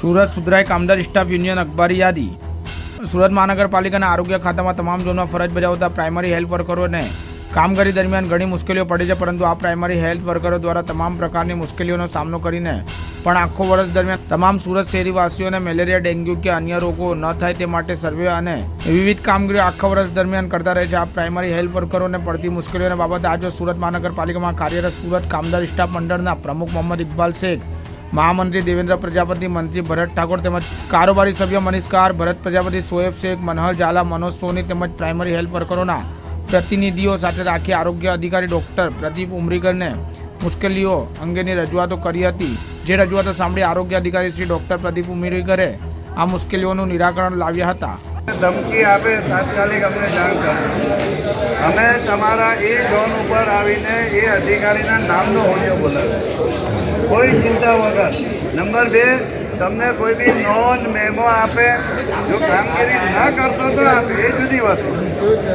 સુરત સુધરાઈ કામદાર staff union અખબારી યાદી. સુરત મહાનગરપાલિકાના આરોગ્ય ખાતામાં તમામ ઝોનમાં ફરજ બજાવતા પ્રાઇમરી હેલ્થ વર્કરોને કામગીરી દરમિયાન ઘણી મુશ્કેલીઓ પડી છે, પરંતુ આ પ્રાઇમરી હેલ્થ વર્કરો દ્વારા તમામ પ્રકારની મુશ્કેલીઓનો સામનો કરીને પણ આખો વર્ષ દરમિયાન તમામ સુરત શહેરીવાસીઓને મેલેરિયા, ડેન્ગ્યુ કે અન્ય રોગો ન થાય તે માટે સર્વે અને વિવિધ કામગીરીઓ આખા વર્ષ દરમિયાન કરતા રહે છે. આ પ્રાઇમરી હેલ્થ વર્કરોને પડતી મુશ્કેલીઓને બાબતે આજે સુરત મહાનગરપાલિકામાં કાર્યરત સુરત કામદાર સ્ટાફ મંડળના પ્રમુખ મોહમ્મદ ઇકબાલ શેખ મહામંત્રી દેવેન્દ્ર પ્રજાપતિ, મંત્રી ભરત ઠાકોર તેમજ કારોબારી સભ્ય મનીષકાર, ભરત પ્રજાપતિ, સોએબ શેખ, મનહર ઝાલા, મનોજ સોની તેમજ પ્રાઇમરી હેલ્થ વર્કરોના પ્રતિનિધિઓ સાથે રાખી આરોગ્ય અધિકારી ડોક્ટર પ્રદીપ ઉમરીગરને મુશ્કેલીઓ અંગેની રજૂઆતો કરી હતી. જે રજૂઆતો સાંભળી આરોગ્ય અધિકારી શ્રી ડોક્ટર પ્રદીપ ઉમરીગરે આ મુશ્કેલીઓનું નિરાકરણ લાવ્યા હતા. ધમકી આપે તાત્કાલિક અમને જાણ કરો. અમે તમારા એ ઝોન ઉપર આવીને એ અધિકારીના નામનો ઓડિયો બોલાવે કોઈ ચિંતા વગર. નંબર બે, તમને કોઈ બી નોંધ મેમો આપે. જો કામગીરી ના કરતો તો આપે એ જુદી વસ્તુ.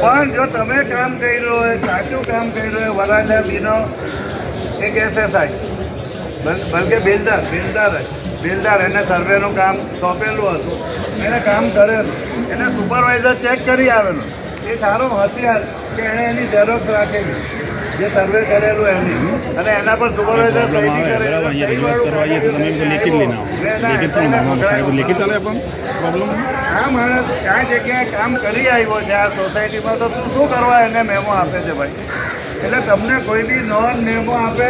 પણ જો તમે કામ કર્યું હોય, સાચું કામ કર્યું હોય વરાજા બીનો કેસે થાય બલ- બલકે બિલ્ડર બિલ્ડર બિલ્ડર, એને સર્વેનું કામ સોંપેલું હતું. એને કામ કરેલું. એને સુપરવાઇઝર ચેક કરી આવેલો. એ સારો હોશિયાર કે એણે એની ઝેરોક્ષ રાખેલી જે સર્વે કરેલું એની. અને એના પર સુપરવાઇઝર સહી બરાબર અહીંયા રજૂઆત કરવા આવીએ તો તમે એમ લેખિત લઈને આવો લેખિત શું મામલો સાહેબ લેખિત ચાલે પણ પ્રોબ્લેમ આ માણસ આ જગ્યાએ કામ કરી આવ્યો છે આ સોસાયટીમાં તો તું શું કરવા એને મેમો આપે છે ભાઈ? એટલે તમને કોઈ બી નોન મેમો આપે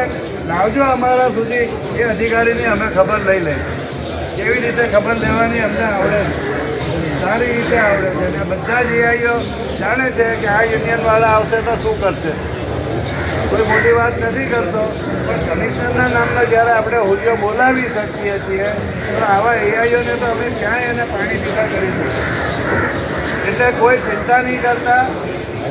લાવજો અમારા સુધી એ અધિકારીની અમે ખબર લઈ લઈએ. કેવી રીતે ખબર લેવાની અમને આવડે સારી રીતે આવડે છે અને બધા જ એઆઈઓ જાણે છે કે આ યુનિયનવાળા આવશે તો શું કરશે? કોઈ મોટી વાત નથી કરતો, પણ કમિશનરના નામનો જ્યારે આપણે હોદ્યો બોલાવી શકીએ છીએ, તો આવા એઆઈઓને તો અમે ક્યાંય એને પાણી પીતા કરીશું એટલે કોઈ ચિંતા નહીં કરતા,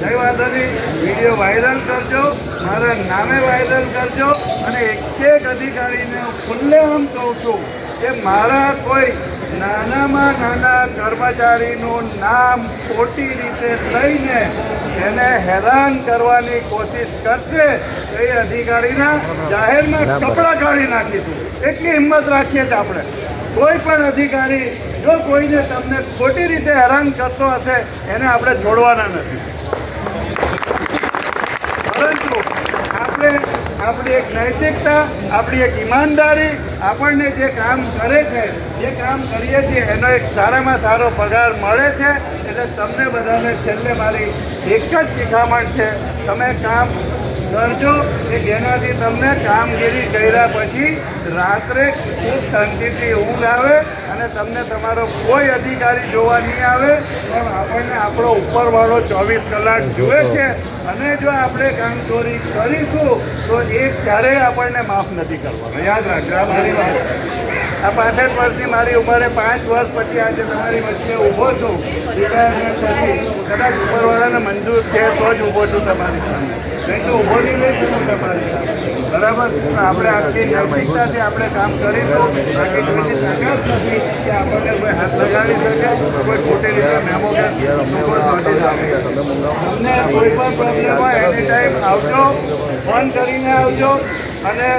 કંઈ વાંધો નહીં, વીડિયો વાયરલ કરજો. મારા નામે વાયરલ કરજો અને એક એક અધિકારીને હું ખુલ્લેઆમ કહું છું કે મારા કોઈ નાનામાં નાના કર્મચારીનું નામ ખોટી રીતે લઈને એને હેરાન કરવાની કોશિશ કરશે એ અધિકારીના જાહેરમાં કપડાં કાઢી નાખીશું. એટલી હિંમત રાખીએ છીએ આપણે. કોઈ પણ અધિકારી જો કોઈને તમને ખોટી રીતે હેરાન કરતો હશે એને આપણે છોડવાના નથી પરંતુ આપણે આપણી એક નૈતિકતા, આપણી એક ઈમાનદારી, આપણને જે કામ કરે છે, જે કામ કરીએ છીએ, એનો એક સારામાં સારો પગાર મળે છે. એટલે તમને બધાને છેલ્લે મારી એક જ શિખામણ છે, તમે કામ કરજો કે જેનાથી તમને કામગીરી કર્યા પછી રાત્રે ખૂબ શાંતિથી ઊંઘ આવે અને તમને તમારો કોઈ અધિકારી જોવા નહીં આવે પણ આપણને આપણો ઉપરવાળો ચોવીસ કલાક જુએ છે. અને જો આપણે કામ ચોરી કરીશું તો એ ક્યારેય આપણને માફ નથી કરવાનો. યાદ રાખજો આ મારી વાત. આ પાસઠ વર્ષની મારી ઉંમરે પાંચ વર્ષ પછી આજે તમારી વચ્ચે ઊભો છું. રિટાયરમેન્ટ પછી કદાચ ઉપરવાળાને મંજૂર છે તો જ ઊભો છું તમારી સામે. નહીં તો ઊભો નહીં લઈ શકું તમારી સામે. બરાબર? આપણે આખી નિર્ભયતાથી આપણે કામ કરીશું બાકી કોઈની તાકાત નથી. આપણને કોઈ હાથ લગાડી શકે મેમો પણ પ્રોબ્લેમ એની ટાઈમ આવજો, ફોન કરીને આવજો, અને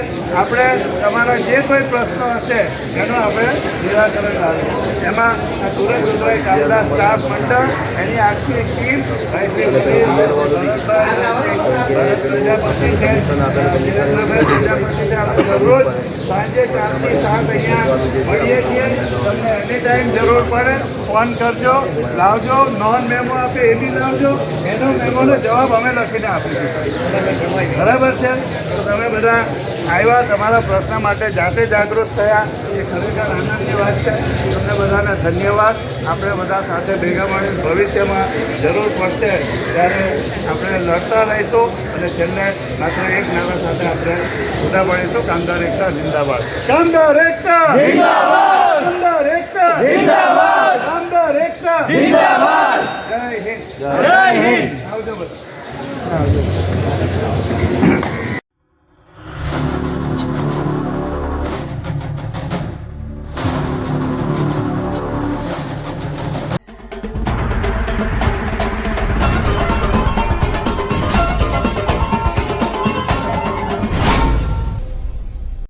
આપણે તમારા જે કોઈ પ્રશ્નો હશે, એનું આપણે નિરાકરણ લાવીએ એમાં સુરત ગુજરાત કામદાર સ્ટાફ મંડળ, એની આખી ટીમ પ્રજાપતિ દરરોજ સાંજે ચારથી સાત અહીંયા મળીએ છીએ. ટાઈમ જરૂર પડે ફોન કરજો, લાવજો નોન મેમો આપે એ બી લાવજો. એનો મેમોનો જવાબ અમે લખીને આપીશું. બરાબર છે? તો તમે બધા આવ્યા, તમારા પ્રશ્ન માટે જાતે જાગૃત થયા. એ ખરેખર આનંદની વાત છે. તમને બધાને ધન્યવાદ. આપણે બધા સાથે ભેગા મળી ભવિષ્યમાં જરૂર પડશે ત્યારે આપણે લડતા રહીશું અને છેલ્લે માત્ર એક નાના સાથે આપણે જુદા પડીશું કામદાર એકતા, જિંદાબાદ. કામદાર એકતા! કામદાર જિંદાબાદ! રામદર એકતા! જિંદાબાદ! જય હિન્દ! જય હિન્દ! આવજો બધા. આવજો.